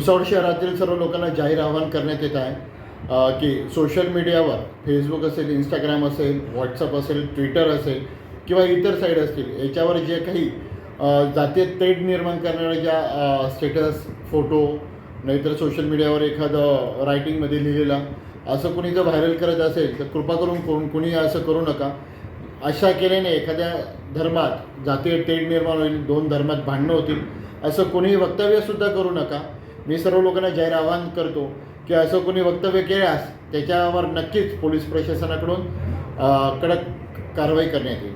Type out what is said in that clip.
भुसावळ शहरातील सर्व लोकांना जाहीर आवाहन करण्यात येत आहे. की सोशल मीडियावर फेसबुक असेल इंस्टाग्राम असेल व्हॉट्सअप असेल ट्विटर असेल किंवा इतर साईड असतील याच्यावर जे काही जातीय तेढ निर्माण करणाऱ्या ज्या स्टेटस फोटो नाहीतर सोशल मीडियावर एखादं रायटिंगमध्ये लिहिलेलं असं कोणी जर व्हायरल करत असेल तर कृपा करून कोण कोणी असं करू नका. अशा केल्याने एखाद्या धर्मात जातीय तेढ निर्माण होईल दोन धर्मात भांडणं होतील असं कोणीही वक्तव्यसुद्धा करू नका. मी सर्व लोकांना जाहीर आवाहन करतो की असं कोणी वक्तव्य केल्यास त्याच्यावर नक्कीच पोलीस प्रशासनाकडून कडक कारवाई करण्यात येईल.